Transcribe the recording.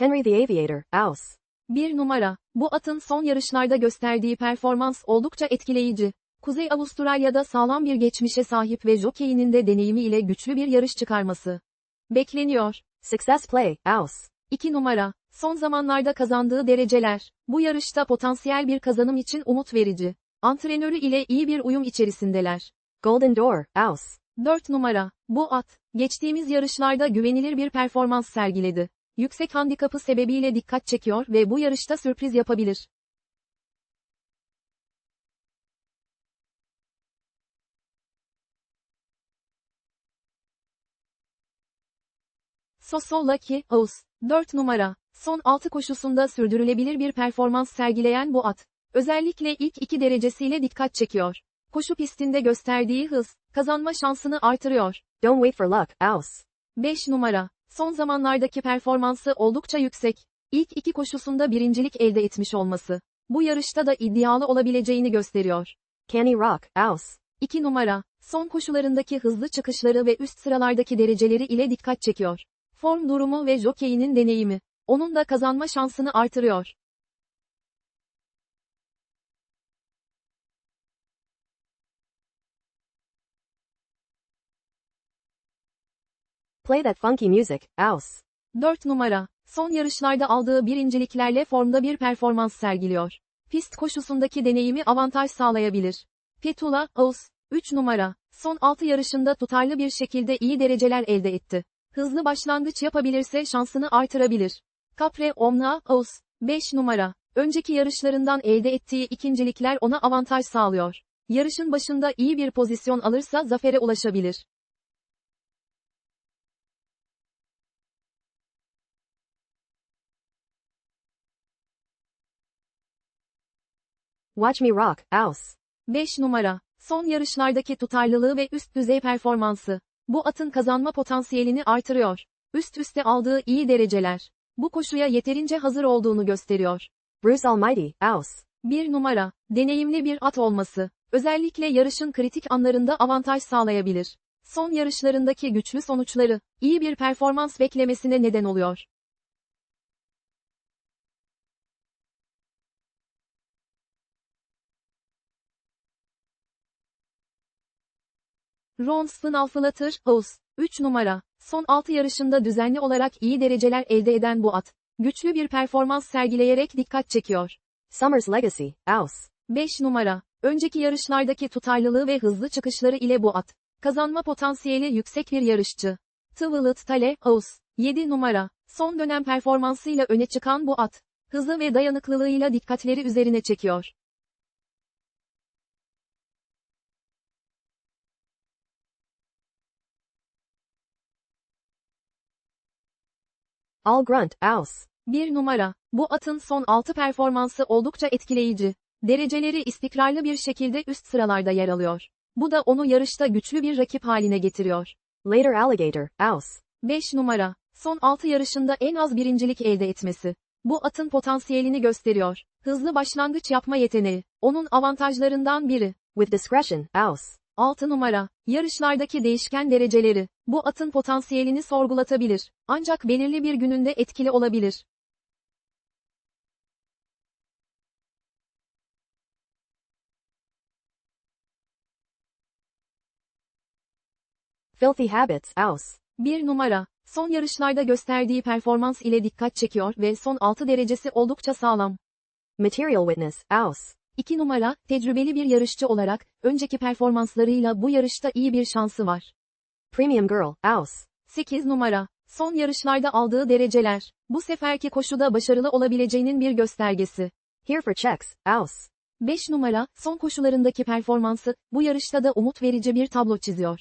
Henry the Aviator, Aus. 1 numara. Bu atın son yarışlarda gösterdiği performans oldukça etkileyici. Kuzey Avustralya'da sağlam bir geçmişe sahip ve jokeyinin de deneyimi ile güçlü bir yarış çıkarması. Bekleniyor. Success Play, Aus. 2 numara. Son zamanlarda kazandığı dereceler. Bu yarışta potansiyel bir kazanım için umut verici. Antrenörü ile iyi bir uyum içerisindeler. Golden Door, Aus. 4 numara. Bu at, geçtiğimiz yarışlarda güvenilir bir performans sergiledi. Yüksek handikapı sebebiyle dikkat çekiyor ve bu yarışta sürpriz yapabilir. Soso Lucky, Aus. 4 numara. Son 6 koşusunda sürdürülebilir bir performans sergileyen bu at. Özellikle ilk iki derecesiyle dikkat çekiyor. Koşu pistinde gösterdiği hız, kazanma şansını artırıyor. Don't wait for luck, Aus. 5 numara. Son zamanlardaki performansı oldukça yüksek. İlk iki koşusunda birincilik elde etmiş olması. Bu yarışta da iddialı olabileceğini gösteriyor. Canny Rock, Aus. 2 numara. Son koşularındaki hızlı çıkışları ve üst sıralardaki dereceleri ile dikkat çekiyor. Form durumu ve jokeyinin deneyimi. Onun da kazanma şansını artırıyor. Play that funky music, Aus. 4 numara. Son yarışlarda aldığı birinciliklerle formda bir performans sergiliyor. Pist koşusundaki deneyimi avantaj sağlayabilir. Petula, Aus, 3 numara. Son 6 yarışında tutarlı bir şekilde iyi dereceler elde etti. Hızlı başlangıç yapabilirse şansını artırabilir. Capre Omna, Aus, 5 numara. Önceki yarışlarından elde ettiği ikincilikler ona avantaj sağlıyor. Yarışın başında iyi bir pozisyon alırsa zafere ulaşabilir. Watch Me Rock, Aus. 5 numara. Son yarışlardaki tutarlılığı ve üst düzey performansı. Bu atın kazanma potansiyelini artırıyor. Üst üste aldığı iyi dereceler. Bu koşuya yeterince hazır olduğunu gösteriyor. Bruce Almighty, Aus. 1 numara. Deneyimli bir at olması. Özellikle yarışın kritik anlarında avantaj sağlayabilir. Son yarışlarındaki güçlü sonuçları, iyi bir performans beklemesine neden oluyor. Ron Spinalflatter, Aus, 3 numara. Son 6 yarışında düzenli olarak iyi dereceler elde eden bu at, güçlü bir performans sergileyerek dikkat çekiyor. Summer's Legacy, Aus. 5 numara. Önceki yarışlardaki tutarlılığı ve hızlı çıkışları ile bu at, kazanma potansiyeli yüksek bir yarışçı. Twilit Tale, Aus, 7 numara. Son dönem performansıyla öne çıkan bu at, hızı ve dayanıklılığıyla dikkatleri üzerine çekiyor. All Grunt, Aus. 1 numara. Bu atın son 6 performansı oldukça etkileyici. Dereceleri istikrarlı bir şekilde üst sıralarda yer alıyor. Bu da onu yarışta güçlü bir rakip haline getiriyor. Later Alligator, Aus. 5 numara. Son 6 yarışında en az birincilik elde etmesi. Bu atın potansiyelini gösteriyor. Hızlı başlangıç yapma yeteneği. Onun avantajlarından biri. With Discretion, Aus. 6 numara. Yarışlardaki değişken dereceleri. Bu atın potansiyelini sorgulatabilir. Ancak belirli bir gününde etkili olabilir. Filthy Habits, Aus. 1 numara. Son yarışlarda gösterdiği performans ile dikkat çekiyor ve son 6 derecesi oldukça sağlam. Material Witness, Aus. 2 numara, tecrübeli bir yarışçı olarak, önceki performanslarıyla bu yarışta iyi bir şansı var. Premium Girl, Aus. 8 numara, son yarışlarda aldığı dereceler, bu seferki koşuda başarılı olabileceğinin bir göstergesi. Here for Checks, Aus. 5 numara, son koşularındaki performansı, bu yarışta da umut verici bir tablo çiziyor.